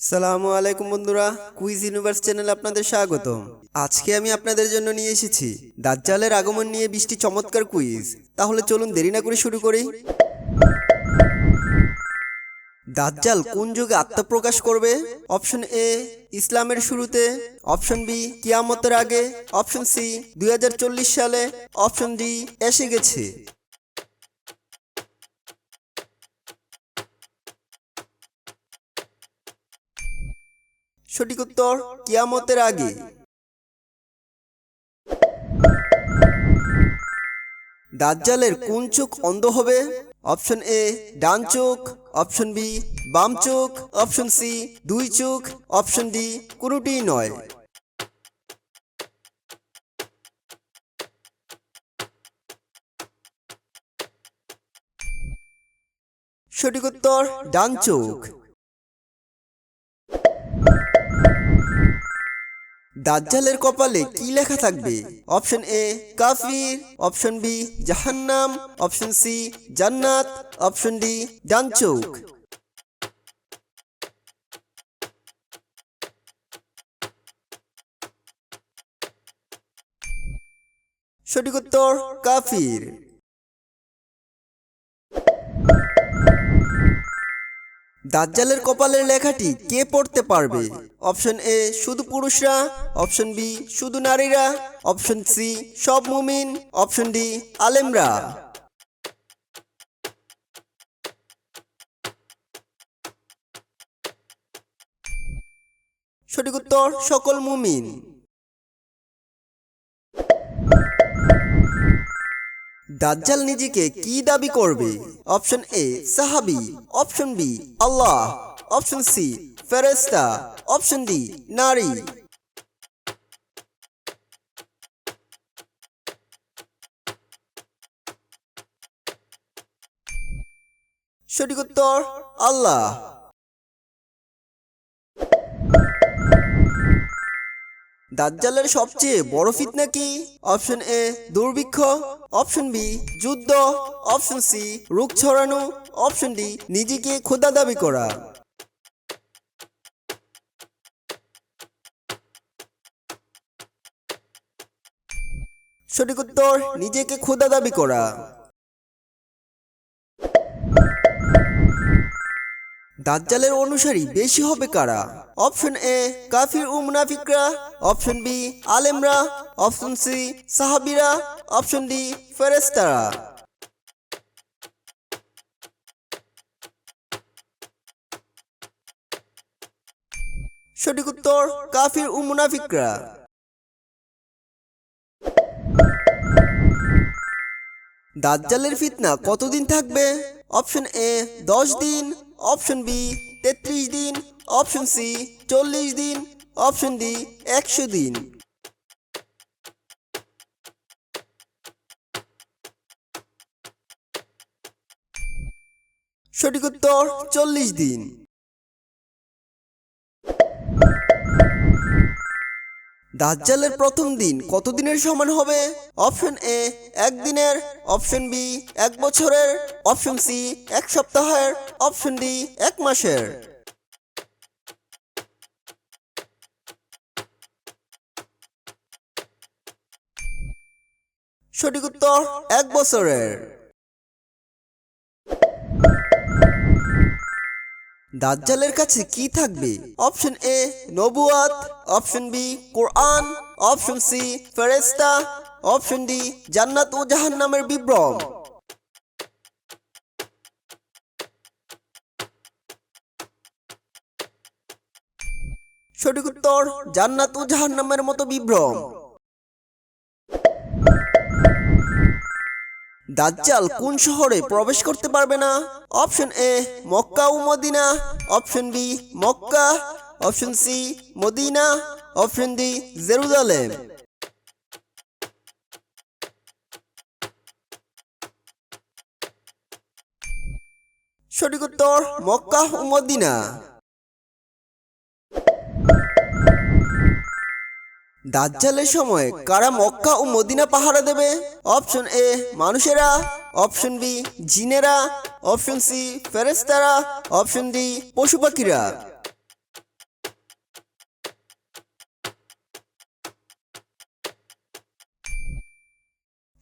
সালামু আলাইকুম বন্ধুরা, কুইজ ইউনিভার্স চ্যানেলে আপনাদের স্বাগত আজকে আমি আপনাদের জন্য নিয়ে এসেছি দাজ্জালের আগমন নিয়ে বৃষ্টি চমৎকার কুইজ। তাহলে চলুন দেরি না করে শুরু করি। দাজ্জাল কোন যুগে আত্মপ্রকাশ করবে? অপশন এ, ইসলামের শুরুতে। অপশন বি, কিয়ামতের আগে। অপশন সি, দুই হাজার চল্লিশ সালে। অপশন ডি, এসে গেছে। সঠিক উত্তর কিয়ামতের আগে। দাজ্জালের কোন চোখ অন্ধ হবে? অপশন এ, ডান চোখ, অপশন বি, বাম চোখ, অপশন সি, দুই চোখ, অপশন ডি কোনোটিই নয়। সঠিক উত্তর ডান চোখ। দাজ্জালের কপালে কি লেখা থাকবে? অপশন এ, কাফির, অপশন বি, জাহান্নাম, অপশন সি, জান্নাত, অপশন ডি ডান চোখ সঠিক উত্তর, কাফির। দাজ্জালের কপালের লেখাটি কে পড়তে পারবে? অপশন এ, শুধু পুরুষরা। অপশন বি, শুধু নারীরা। অপশন সি, সব মুমিন। অপশন ডি, আলেমরা। সঠিক উত্তর, সকল মুমিন। দাজ্জাল নিজেকে কি দাবি করবে? অপশন এ সাহাবি। Option B Allah. Option C ফেরেস্তা অপশন ডি নারী। সঠিক উত্তর, আল্লাহ। দাজ্জালের সবচেয়ে বড় ফিতনা কি? অপশন এ দুর্ভিক্ষ। অপশন বি যুদ্ধ। অপশন সি রোগ ছড়ানো। অপশন ডি নিজেকে খোদা দাবি করা। সঠিক উত্তর, নিজেকে খোদা দাবি করা। দাজ্জালের অনুসারী বেশি হবে কারা? অপশন এ, কাফির ও মুনাফিকরা। অপশন বি, আলেমরা। অপশন সি, সাহাবিরা। অপশন ডি ফেরেস্তারা সঠিক উত্তর, কাফির ও মুনাফিকরা। দাজ্জালের ফিতনা কতদিন থাকবে? অপশন এ, দশ দিন। অপশন বি, তেত্রিশ দিন। অপশন সি, চল্লিশ দিন। অপশন ডি, একশো দিন। সঠিক উত্তর, চল্লিশ দিন। দাজ্জালের প্রথম দিন কত দিনের সমান হবে? অপশন এ, একদিনের। অপশন বি, এক বছরের। অপশন সি, এক সপ্তাহের। অপশন ডি, এক মাসের। সঠিক উত্তর, এক বছরের। দাজ্জালের কাছে কি থাকবে? Option A নবুয়াত, option B Quran, option C ফেরেস্তা অপশন ডি জান্নাত ও জাহান্নামের বিভ্রম। সঠিক উত্তর, জান্নাত ও জাহান্নামের মতো বিভ্রম। দাজ্জাল কোন শহরে প্রবেশ করতে পারবে না? Option A, Mecca O Medina. Option B, Mecca. Option C, Medina. Option D, Jerusalem. সঠিক উত্তর, মক্কা ও মদিনা। দাজ্জালের সময় কারা মক্কা ও মদিনা পাহারা দেবে? অপশন এ, মানুষেরা। অপশন বি, জিনেরা। অপশন সি ফেরেস্তারা অপশন ডি পশু পাখিরা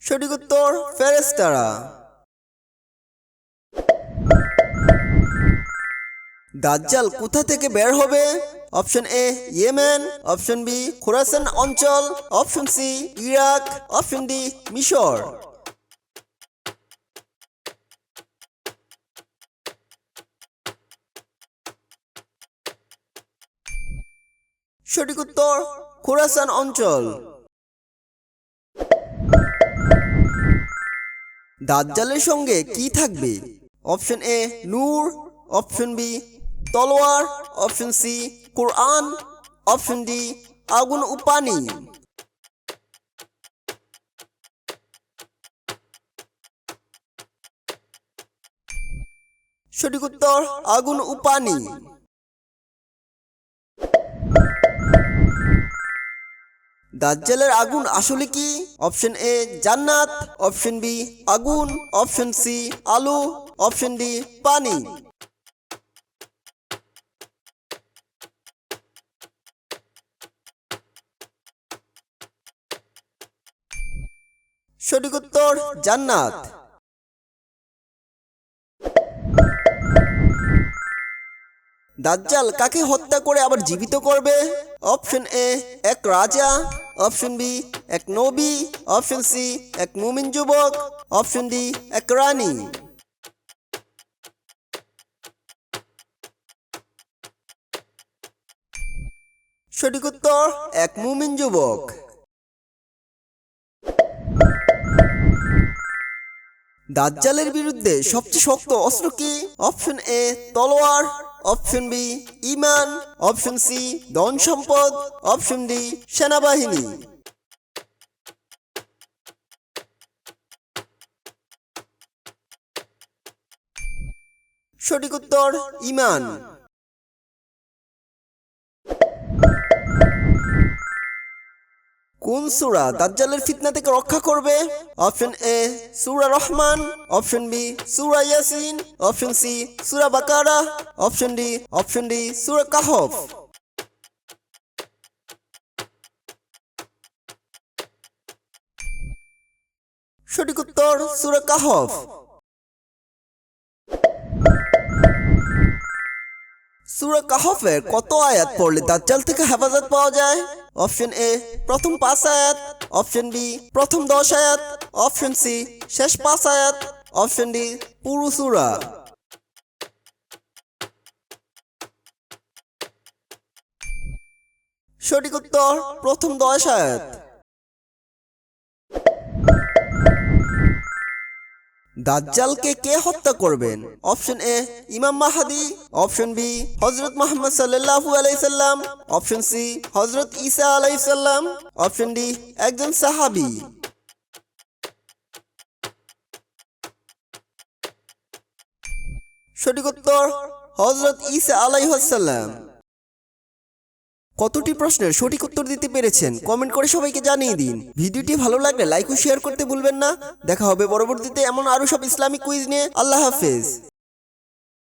সঠিক উত্তর ফেরেস্তারা দাজ্জাল কোথা থেকে বের হবে? Option A, Yemen, option B, Khorasan অঞ্চল, option C, Iraq, option D, মিশর। সঠিক উত্তর, খোরাসান অঞ্চল। দাজ্জালের সঙ্গে কি থাকবে? অপশন এ, নূর, অপশন বি তলোয়ার অপশন সি কোরআন অপশন ডি আগুন ও পানি সঠিক উত্তর, আগুন ও পানি দাজ্জালের আগুন আসলে কি? অপশন এ, জান্নাত, অপশন বি, আগুন, অপশন সি, আলু, অপশন ডি, পানি। সঠিক উত্তর জান্নাত। দাজ্জাল কাকে হত্যা করে আবার জীবিত করবে? অপশন এ, এক রাজা। অপশন বি, এক নবী। অপশন সি, এক মুমিন যুবক। অপশন ডি, এক রানী। সঠিক উত্তর, এক মুমিন যুবক। দাজ্জালের বিরুদ্ধে সবচেয়ে শক্ত অস্ত্র কি? অপশন এ তলোয়ার। অপশন বি ইমান অপশন সি ধন সম্পদ। অপশন ডি সেনাবাহিনী। সঠিক উত্তর ইমান সূরা, দাজ্জালের ফিতনা থেকে রক্ষা করবে। অপশন এ সুরা রহমান। অপশন বি সুরা ইয়াসিন। অপশন সি সুরা বাকারা। অপশন ডি অপশন ডি সুরা কাহফ। সঠিক উত্তর, সুরা কাহফ। সূরা কাহফের কত আয়াত পড়লে দাজ্জাল থেকে হেফাজত পাওয়া যায়? অপশন এ প্রথম পাঁচ আয়াত। অপশন বি প্রথম দশ আয়াত। অপশন সি শেষ পাঁচ আয়াত। অপশন ডি পুরো সুরা। সঠিক উত্তর, প্রথম দশ আয়াত। দাজ্জালকে কে হত্যা করবেন? অপশন এ, ইমাম মাহাদি, অপশন বি হজরত মোহাম্মদ সাল্লাল্লাহু আলাইসাল্লাম অপশন সি হজরত ঈসা আলাইসাল্লাম অপশন ডি, একজন সাহাবি। সঠিক উত্তর হজরত ঈসা আলাইহাল্লাম কতটি প্রশ্নের সঠিক উত্তর দিতে পেরেছেন কমেন্ট করে সবাইকে জানিয়ে দিন। ভিডিওটি ভালো লাগলে লাইক ও শেয়ার করতে ভুলবেন না। দেখা হবে পরবর্তীতে এমন আরও সব ইসলামিক কুইজ নিয়ে। আল্লাহ হাফেজ।